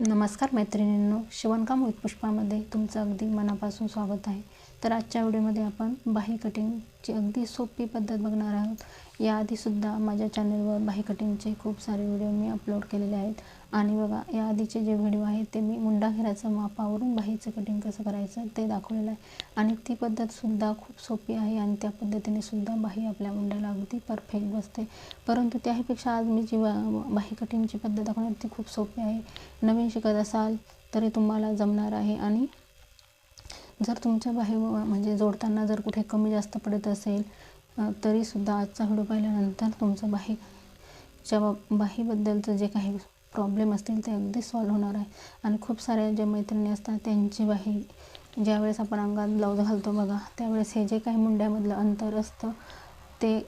नमस्कार मैत्रिणींनो शिवणकाम उत्पुष्पामध्ये पुष्पामध्ये तुमचं अगदी मनापासून स्वागत आहे. तर आजच्या व्हिडिओमध्ये आपण बाही कटिंगची अगदी सोपी पद्धत बघणार आहोत. याआधीसुद्धा माझ्या चॅनलवर बाही कटिंगचे खूप सारे व्हिडिओ मी अपलोड केलेले आहेत. आणि बघा या आधीचे जे व्हिडिओ आहेत ते मी मुंडा घेराचं मापावरून बाहीचं कटिंग कसं करायचं ते दाखवलेलं आहे. आणि ती पद्धतसुद्धा खूप सोपी आहे आणि त्या पद्धतीने सुद्धा बाही आपल्या मुंड्याला अगदी परफेक्ट बसते. परंतु त्याहीपेक्षा आज मी जी बा बाही कटिंगची पद्धत दाखवणार ती खूप सोपी आहे. नवीन शिकत असाल तरी तुम्हाला जमणार आहे. आणि जर तुमच्या बाहेर म्हणजे जोडताना जर कुठे कमी जास्त पडत असेल तरीसुद्धा आजचा व्हिडिओ पाहिल्यानंतर तुमचं बाहीच्या बाहीबद्दलचं जे काही प्रॉब्लेम असतील ते अगदी सॉल्व होणार आहे. आणि खूप साऱ्या ज्या मैत्रिणी असतात त्यांची बाही ज्यावेळेस आपण अंगात ब्लाऊज घालतो बघा त्यावेळेस हे जे काही मुंड्यामधलं अंतर असतं ते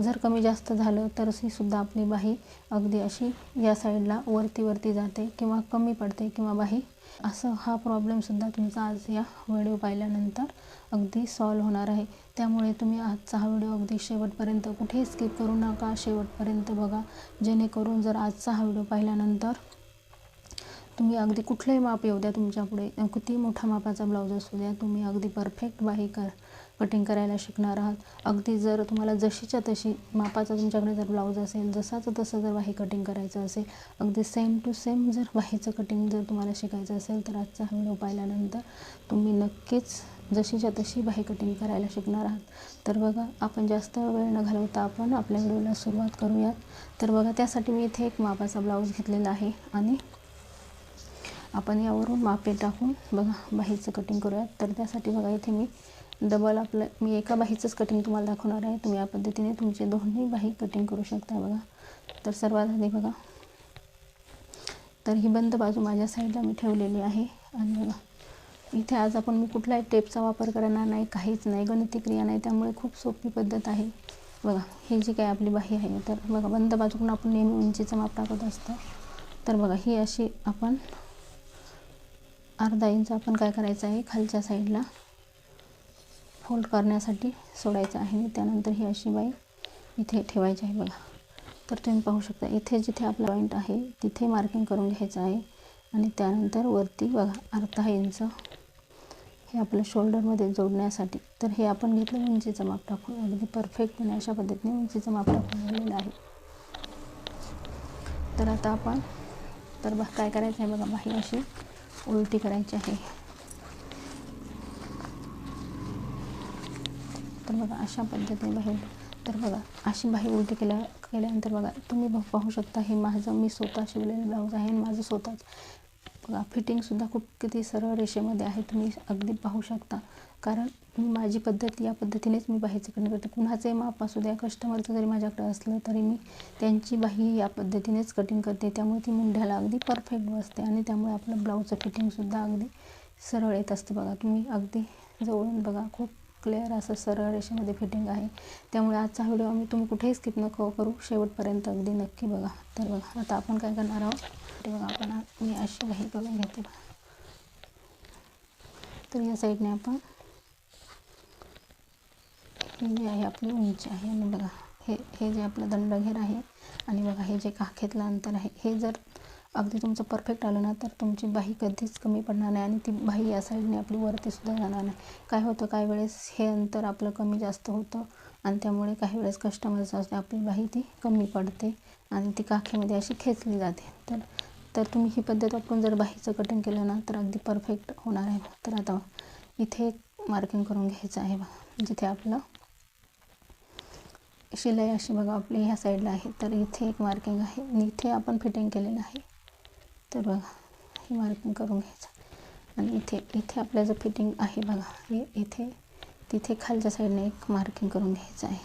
जर कमी जास्त झालं तर सुद्धा आपली बाही अगदी अशी या साईडला वरती वरती जाते किंवा कमी पडते किंवा बाही. असं हा प्रॉब्लेमसुद्धा तुमचा आज या व्हिडिओ पाहिल्यानंतर अगदी सॉल्व होणार आहे. त्यामुळे तुम्ही आजचा हा व्हिडिओ अगदी शेवटपर्यंत कुठेही स्किप करू नका. शेवटपर्यंत बघा. जेणेकरून जर आजचा हा व्हिडिओ पाहिल्यानंतर तुम्ही अगदी कुठलंही माप येऊ द्या तुमच्यापुढे. किती मोठा मापाचा ब्लाऊज असू द्या. तुम्ही अगदी परफेक्ट बाही कर. कटिंग करायला शिकणार आहात. अगदी जर तुम्हाला जशीच्या तशी मापाचा तुमच्याकडे जर ब्लाऊज असेल जसाचं तसं जर वाही कटिंग करायचं असेल अगदी सेम टू सेम जर वाहीचं कटिंग जर तुम्हाला शिकायचं असेल तर आजचा हा व्हिडिओ पाहिल्यानंतर तुम्ही नक्कीच जशीच्या तशी बाही कटिंग करायला शिकणार आहात. तर बघा आपण जास्त वेळ न घालवता आपण आपल्या व्हिडिओला सुरुवात करूयात. तर बघा त्यासाठी मी इथे एक मापाचा ब्लाऊज घेतलेला आहे आणि आपण यावरून मापे टाकून बघा बाहीचं कटिंग करूयात. तर त्यासाठी बघा इथे मी डबल आपलं मी एका बाहीचंच कटिंग तुम्हाला दाखवणार आहे. तुम्ही या पद्धतीने तुमचे दोन्ही बाही कटिंग करू शकता बघा. तर सर्वात आधी बघा. तर ही बंद बाजू माझ्या साईडला मी ठेवलेली आहे. आणि बघा इथे आज आपण मी कुठलाही टेपचा वापर करणार नाही काहीच नाही गणिती क्रिया नाही त्यामुळे खूप सोपी पद्धत आहे. बघा ही जी काही आपली बाही आहे तर बघा बंद बाजूकडून आपण नेहमी उंचीचं माप टाकत असतो. तर बघा ही अशी आपण अर्धा इंच आपण काय करायचं आहे खालच्या साईडला फोल्ड करण्यासाठी सोडायचं आहे. त्यानंतर ही अशी बाई इथे ठेवायची आहे बघा. तर तुम्ही पाहू शकता इथे जिथे आपला पॉईंट आहे तिथे मार्किंग करून घ्यायचं आहे. आणि त्यानंतर वरती बघा अर्धा इंच हे आपलं शोल्डरमध्ये जोडण्यासाठी. तर हे आपण घेतलं उंचीचं माप टाकून. अगदी परफेक्टपणे अशा पद्धतीने उंचीचं माप टाकून झालेलं आहे. तर आता आपण तर बघ काय करायचं आहे बघा बाही अशी उलटी करायची आहे. तर बघा अशा पद्धतीने बाहेर. तर बघा अशी बाहेर उलटी केल्या केल्यानंतर बघा तुम्ही पाहू शकता हे माझं मी स्वतः शिवलेलं ब्लाऊज आहे आणि माझं स्वतःच. बघा फिटिंगसुद्धा खूप किती सरळ रेषेमध्ये आहे तुम्ही अगदी पाहू शकता. कारण मी माझी पद्धत या पद्धतीनेच मी बाहीचं कटिंग करते. कुणाचंही माप असू द्या कस्टमरचं जरी माझ्याकडे असलं तरी मी त्यांची बाही या पद्धतीनेच कटिंग करते. त्यामुळे ती मुंढ्याला अगदी परफेक्ट बसते आणि त्यामुळे आपलं ब्लाऊजचं फिटिंगसुद्धा अगदी सरळ येत असते. बघा तुम्ही अगदी जवळून बघा खूप क्लिअर असं सरळ रेषेमध्ये फिटिंग आहे. त्यामुळे आजचा व्हिडिओ आम्ही तुम्ही कुठेही स्किप नको करू. शेवटपर्यंत अगदी नक्की बघा. तर बघा आता आपण काय करणार आहोत? ते बघा आपण मी अशी काही करून घेते बघा. तर या साईडने आपण ही जी आहे आपली उंची आहे आणि बघा हे हे जे आपलं दंडघेर आहे आणि बघा हे जे काखेतलं अंतर आहे हे जर अगदी तुमचं परफेक्ट आलं ना तर तुमची बाही कधीच कमी पडणार नाही आणि ती बाही या साईडने आपली वरतीसुद्धा जाणार नाही. काय होतं काही वेळेस हे अंतर आपलं कमी जास्त होतं आणि त्यामुळे काही वेळेस कस्टमरचं असते आपली बाही ती कमी पडते आणि ती काखेमध्ये अशी खेचली जाते. तर तर तुम्ही ही पद्धत वापरून जर बाहीचं कटिंग केलं ना तर अगदी परफेक्ट होणार आहे. तर आता इथे एक मार्किंग करून घ्यायचं आहे बघा जिथे आपलं शिलाई अशी बघा आपली ह्या साईडला आहे. तर इथे एक मार्किंग आहे आणि इथे आपण फिटिंग केलेलं आहे. तर बघा हे मार्किंग करून घ्यायचं. आणि इथे इथे आपलं जे फिटिंग आहे बघा हे इथे तिथे खालच्या साईडने एक मार्किंग करून घ्यायचं आहे.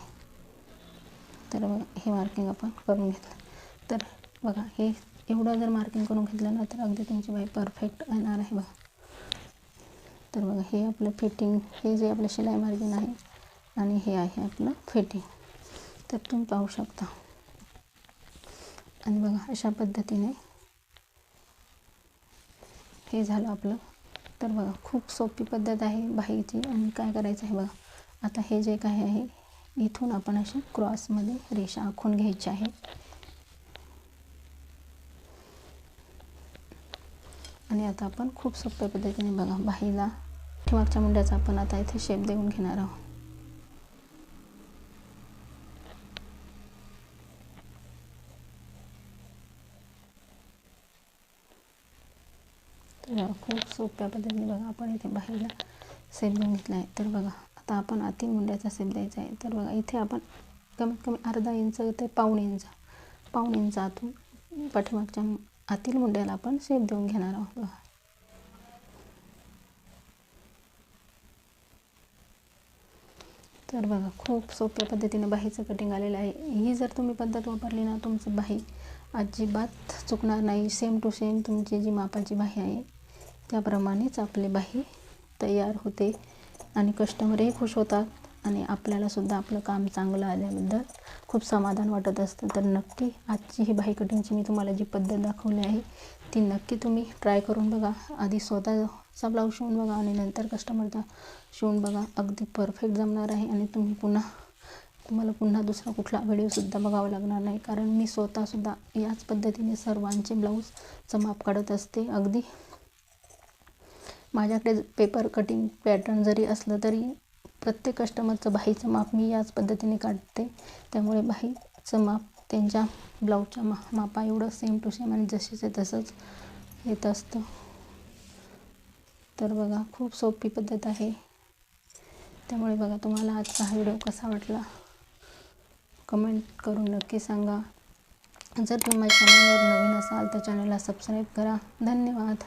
तर बघा हे मार्किंग आपण करून घेतलं. तर बघा हे एवढं जर मार्किंग करून घेतलं ना तर अगदी तुमची बाई परफेक्ट येणार आहे बघा. तर बघा हे आपलं फिटिंग हे जे आपलं शिलाई मार्जिन आहे आणि हे आहे आपलं फिटिंग. तर तुम्ही पाहू शकता. आणि बघा अशा पद्धतीने हे झालं आपलं. तर बघा खूप सोपी पद्धत आहे बाहीची आणि काय करायचं आहे बघा. आता हे जे काय आहे इथून आपण अशा क्रॉसमध्ये रेषा आखून घ्यायची आहे. आणि आता आपण खूप सोप्या पद्धतीने बघा बाहीला मागच्या मुंड्याचा आपण आता इथे शेप देऊन घेणार आहोत. खूप सोप्या पद्धतीने बघा आपण इथे बाहेरला सेप देऊन घेतला आहे तर बघा आता आपण आतील मुंड्याचा सेप द्यायचा आहे. तर बघा इथे आपण कमीत कमी अर्धा इंच ते पाऊण इंच पाऊण इंच आतून पाठीमागच्या आतील मुंड्याला आपण शेप देऊन घेणार आहोत बघा. तर बघा खूप सोप्या पद्धतीने बाहीचं कटिंग आलेलं आहे. ही जर तुम्ही पद्धत वापरली ना तुमचं बाही अजिबात चुकणार नाही. सेम टू सेम तुमची जी मापाची बाही आहे त्याप्रमाणेच आपली बाही तयार होते आणि कस्टमरही खुश होतात आणि आपल्यालासुद्धा आपलं काम चांगलं आल्याबद्दल खूप समाधान वाटत असतं. तर नक्की आजची ही बाही कटिंगची मी तुम्हाला जी पद्धत दाखवली आहे ती नक्की तुम्ही ट्राय करून बघा. आधी स्वतःचा ब्लाऊज शिवून बघा आणि नंतर कस्टमरचा शिवून बघा. अगदी परफेक्ट जमणार आहे आणि तुम्ही पुन्हा तुम्हाला पुन्हा दुसरा कुठला व्हिडिओसुद्धा बघावा लागणार नाही. कारण मी स्वतःसुद्धा याच पद्धतीने सर्वांचे ब्लाऊजचं माप काढत असते. अगदी माझ्याकडे पेपर कटिंग पॅटर्न जरी असलं तरी प्रत्येक कस्टमरचं बाहीचं माप मी याच पद्धतीने काढते. त्यामुळे बाहीचं माप त्यांच्या ब्लाऊजच्या मा मापा एवढं सेम टू सेम आणि जसेच आहे तसंच येत असतं. तर बघा खूप सोपी पद्धत आहे. त्यामुळे बघा तुम्हाला आजचा हा व्हिडिओ कसा वाटला? कमेंट करून नक्की सांगा. जर तुम्ही माझ्या चॅनलवर नवीन असाल तर चॅनलला सबस्क्राईब करा. धन्यवाद.